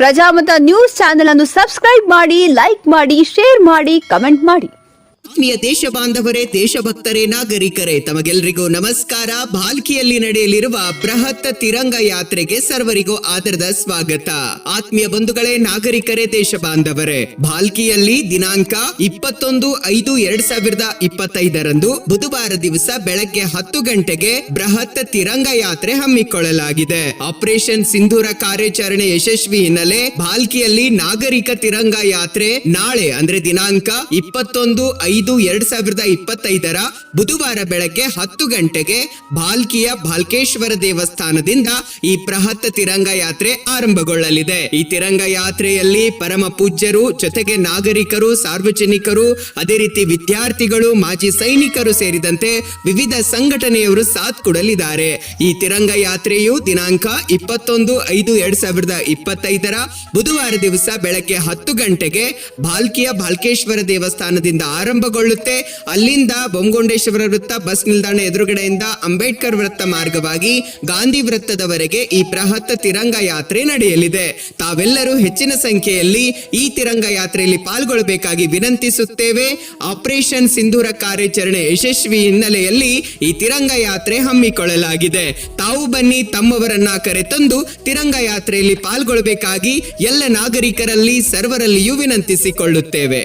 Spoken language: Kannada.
ಪ್ರಜಾಮತ ನ್ಯೂಸ್ ಚಾನೆಲ್ ಅನ್ನು ಸಬ್ಸ್ಕ್ರೈಬ್ ಮಾಡಿ ಲೈಕ್ ಮಾಡಿ ಶೇರ್ ಮಾಡಿ ಕಮೆಂಟ್ ಮಾಡಿ. ಆತ್ಮೀಯ ದೇಶ ಬಾಂಧವರೇ, ದೇಶಭಕ್ತರೇ, ನಾಗರಿಕರೇ ತಮಗೆಲ್ಲರಿಗೂ ನಮಸ್ಕಾರ. ಭಾಲ್ಕಿಯಲ್ಲಿ ನಡೆಯಲಿರುವ ಬೃಹತ್ ತಿರಂಗ ಯಾತ್ರೆಗೆ ಸರ್ವರಿಗೂ ಆದರದ ಸ್ವಾಗತ. ಆತ್ಮೀಯ ಬಂಧುಗಳೇ, ನಾಗರಿಕರೇ, ದೇಶ ಬಾಂಧವರೇ ಭಾಲ್ಕಿಯಲ್ಲಿ ದಿನಾಂಕ ಇಪ್ಪತ್ತೊಂದು ಐದು ಎರಡ್ ಸಾವಿರದ ಇಪ್ಪತ್ತೈದರಂದು ಬುಧವಾರ ದಿವಸ ಬೆಳಗ್ಗೆ ಹತ್ತು ಗಂಟೆಗೆ ಬೃಹತ್ ತಿರಂಗ ಯಾತ್ರೆ ಹಮ್ಮಿಕೊಳ್ಳಲಾಗಿದೆ. ಆಪರೇಷನ್ ಸಿಂಧೂರ ಕಾರ್ಯಾಚರಣೆ ಯಶಸ್ವಿ ಹಿನ್ನೆಲೆ ಭಾಲ್ಕಿಯಲ್ಲಿ ನಾಗರಿಕ ತಿರಂಗ ಯಾತ್ರೆ ನಾಳೆ, ಅಂದ್ರೆ ದಿನಾಂಕ ಇಪ್ಪತ್ತೊಂದು ಐದು ಎರಡ್ ಸಾವಿರದ ಇಪ್ಪತ್ತೈದರ ಬುಧವಾರ ಬೆಳಗ್ಗೆ ಹತ್ತು ಗಂಟೆಗೆ ಭಾಲ್ಕಿಯ ಭಾಲ್ಕೇಶ್ವರ ದೇವಸ್ಥಾನದಿಂದ ಈ ಪ್ರಹತ್ತ ತಿರಂಗ ಯಾತ್ರೆ ಆರಂಭಗೊಳ್ಳಲಿದೆ. ಈ ತಿರಂಗ ಯಾತ್ರೆಯಲ್ಲಿ ಪರಮ ಪೂಜ್ಯರು, ಜೊತೆಗೆ ನಾಗರಿಕರು, ಸಾರ್ವಜನಿಕರು, ಅದೇ ರೀತಿ ವಿದ್ಯಾರ್ಥಿಗಳು, ಮಾಜಿ ಸೈನಿಕರು ಸೇರಿದಂತೆ ವಿವಿಧ ಸಂಘಟನೆಯವರು ಸಾಥ್ ಕೊಡಲಿದ್ದಾರೆ ಈ ತಿರಂಗ ಯಾತ್ರೆಯು ದಿನಾಂಕ ಇಪ್ಪತ್ತೊಂದು ಐದು ಎರಡ್ ಸಾವಿರದ ಇಪ್ಪತ್ತೈದರ ಬುಧವಾರ ದಿವಸ ಬೆಳಗ್ಗೆ ಹತ್ತು ಗಂಟೆಗೆ ಭಾಲ್ಕಿಯ ಭಾಲ್ಕೇಶ್ವರ ದೇವಸ್ಥಾನದಿಂದ ಆರಂಭಗೊಳ್ಳುತ್ತೆ ಅಲ್ಲಿಂದ ಬೊಮ್ಮಗೊಂಡೇಶ್ವರ ವೃತ್ತ ಬಸ್ ನಿಲ್ದಾಣ ಎದುರುಗಡೆಯಿಂದ ಅಂಬೇಡ್ಕರ್ ವೃತ್ತ ಮಾರ್ಗವಾಗಿ ಗಾಂಧಿ ವೃತ್ತದವರೆಗೆ ಈ ಬೃಹತ್ ತಿರಂಗ ಯಾತ್ರೆ ನಡೆಯಲಿದೆ. ತಾವೆಲ್ಲರೂ ಹೆಚ್ಚಿನ ಸಂಖ್ಯೆಯಲ್ಲಿ ಈ ತಿರಂಗ ಯಾತ್ರೆಯಲ್ಲಿ ಪಾಲ್ಗೊಳ್ಳಬೇಕಾಗಿ ವಿನಂತಿಸುತ್ತೇವೆ. ಆಪರೇಷನ್ ಸಿಂಧೂರ ಕಾರ್ಯಾಚರಣೆ ಯಶಸ್ವಿ ಹಿನ್ನೆಲೆಯಲ್ಲಿ ಈ ತಿರಂಗ ಯಾತ್ರೆ ಹಮ್ಮಿಕೊಳ್ಳಲಾಗಿದೆ. ತಾವು ಬನ್ನಿ, ತಮ್ಮವರನ್ನ ಕರೆತಂದು ತಿರಂಗ ಯಾತ್ರೆಯಲ್ಲಿ ಪಾಲ್ಗೊಳ್ಳಬೇಕಾಗಿ ಎಲ್ಲ ನಾಗರಿಕರಲ್ಲಿ, ಸರ್ವರಲ್ಲಿಯೂ ವಿನಂತಿಸಿಕೊಳ್ಳುತ್ತೇವೆ.